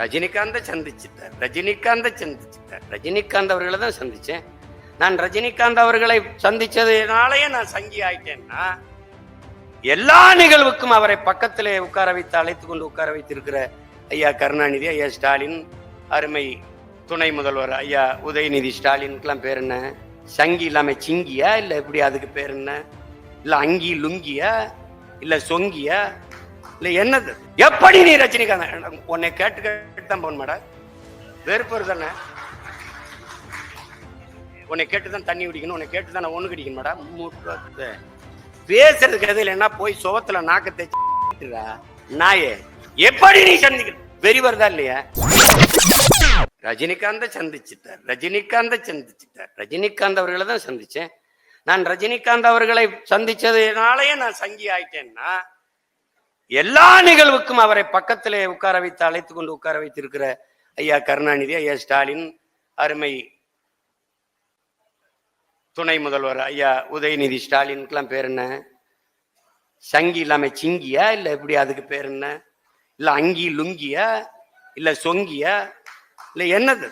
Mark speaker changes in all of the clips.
Speaker 1: ரஜினிகாந்தை சந்திச்சிட்டார். ரஜினிகாந்தை சந்திச்சிட்டார். ரஜினிகாந்த் அவர்களை தான் சந்திச்சேன். நான் ரஜினிகாந்த் அவர்களை சந்திச்சதுனாலயே நான் சங்கி ஆயிட்டேன்னா எல்லா நிகழ்வுக்கும் அவரை பக்கத்தில் உட்கார வைத்து அழைத்து கொண்டு உட்கார வைத்திருக்கிற ஐயா கருணாநிதி ஐயா ஸ்டாலின் அருமை துணை முதல்வர் ஐயா உதயநிதி ஸ்டாலினுக்கெல்லாம் பேர் என்ன? சங்கி இல்லாமல் சிங்கியா? இல்லை எப்படி அதுக்கு பேர் என்ன? இல்லை அங்கி லுங்கியா? இல்லை சொங்கியா? இல்ல என்னது? எப்படி நீ ரஜினிகாந்த்? உன்னை கேட்டு கேட்டு தான் போன மேடம். வெறுப்பு தானே உன்னை கேட்டு தான் தண்ணி குடிக்கணும் உன்னை கேட்டு தான் நான் ஒண்ணு குடிக்கணும் மேடம். பேசுறதுக்கு எது இல்லைன்னா போய் சுவத்துல நாக்க தேய்ச்சிடா நாயே எப்படி நீ சந்திக்க வெறி வருதா இல்லையா? ரஜினிகாந்த சந்திச்சிட்டார் ரஜினிகாந்த சந்திச்சிட்டார். ரஜினிகாந்த் அவர்களை தான் சந்திச்சேன். நான் ரஜினிகாந்த் அவர்களை சந்திச்சதுனாலயே நான் சங்கி ஆயிட்டேன்னா எல்லா நிகழ்வுக்கும் அவரை பக்கத்திலே உட்கார வைத்து அழைத்து கொண்டு உட்கார வைத்திருக்கிற ஐயா கருணாநிதி ஐயா ஸ்டாலின் அருமை துணை முதல்வர் ஐயா உதயநிதி ஸ்டாலினுக்கெல்லாம் பேர் என்ன? சங்கி இல்லாமல் சிங்கியா இல்லை எப்படி அதுக்கு பேர் என்ன? இல்லை அங்கி லுங்கியா? இல்லை சொங்கியா? இல்லை என்னது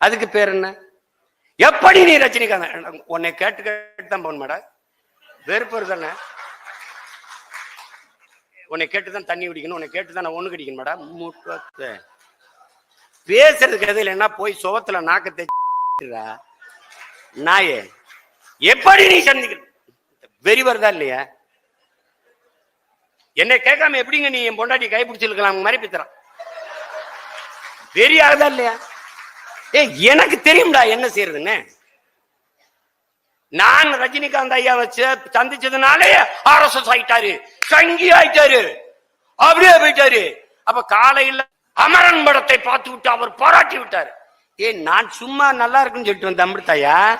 Speaker 1: அதுக்கு பேர் என்ன? எப்படி நீ ரஜினிகாந்த்? உன்னை கேட்டு கேட்டு தான் போன மேடா வெறுப்பு தானே உன்னை கேட்டு தான் தண்ணி குடிக்கணும் உன்னை கேட்டு தான் நான் ஒண்ணு குடிக்கணும் மேடம். பேசுறதுக்கு எது இல்லைன்னா போய் சுவத்துல நாக்க தேய்ச்சிடா நாயே எப்படி நீ சந்திக்க வெறி வருதா இல்லையா? என்னை கேட்காம எப்படிங்க நீ என் பொண்டாட்டி கைப்பிடிச்சிருக்கலாம் மாதிரி பித்துறான் வெறி ஆகுதா இல்லையா? ஏ எனக்கு தெரியும்டா என்ன செய்யறதுன்னு நான் ரஜினிகாந்த் ஐயா வச்சு சந்திச்சதுனாலே ஆர்எஸ்எஸ் ஆயிட்டாரு. சங்கி ஆயிட்டாரு. அப்படியே போயிட்டாரு. அப்ப காலையில அமரன் படத்தை பார்த்து விட்டு அவர் பாராட்டி விட்டாரு. ஏ நான் சும்மா நல்லா இருக்குன்னு சொல்லிட்டு வந்தேன் அமிர்தாயா?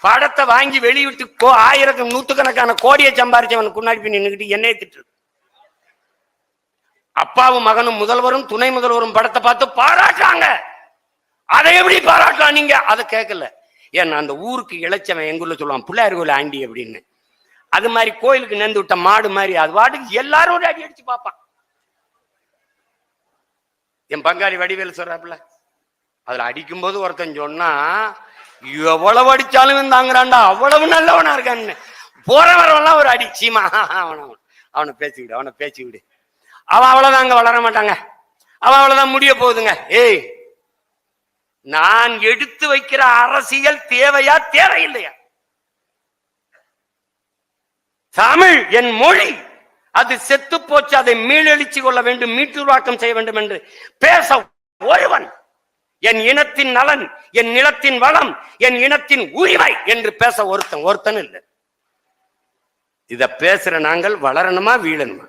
Speaker 1: படத்தை வாங்கி வெளியிட்டு கோ ஆயிரத்து நூத்துக்கணக்கான கோடியை சம்பாரிச்சவனுக்கு முன்னாடி போய் நின்னுக்கிட்டு என்னைய திட்டு அப்பாவும் மகனும் முதல்வரும் துணை முதல்வரும் படத்தை பார்த்து பாராட்டுறாங்க. அதை எப்படி பாராட்டலாம் நீங்க? அதை கேட்கல. ஏன்னா அந்த ஊருக்கு இளைச்சவன் எங்குள்ள சொல்லுவான் பிள்ளையார் கோயில் ஆண்டி அப்படின்னு. அது மாதிரி கோயிலுக்கு நெந்து விட்ட மாடு மாதிரி அது வாட்டுக்கு எல்லாரும் ஒரு அடி அடிச்சு பார்ப்பான். என் பங்காளி வடிவேல் சொல்றாப்புல அதுல அடிக்கும்போது ஒருத்தன் சொன்னா எவ்வளவு அடிச்சாலும் தாங்குறான்டா அவ்வளவு நல்லவனா இருக்கான்னு. போற வரவெல்லாம் ஒரு அடி சீமா அவன் அவனை பேசிவிடு அவனை பேசிவிடு அவன் அவ்வளவுதான் அங்க வளர மாட்டாங்க. அவன் அவ்வளவுதான் முடிய போகுதுங்க. ஏய் நான் எடுத்து வைக்கிற அரசியல் தேவையா தேவையில்லையா? தமிழ் என் மொழி அது செத்து போச்சு அதை மீளெழுச்சி கொள்ள வேண்டும் மீட்டுருவாக்கம் செய்ய வேண்டும் என்று பேச ஒருவன் என் இனத்தின் நலன் என் நிலத்தின் வளம் என் இனத்தின் உரிமை என்று பேச ஒருத்தன் ஒருத்தன் இல்லை. இத பேசுற நாங்கள் வளரணுமா வீழணுமா?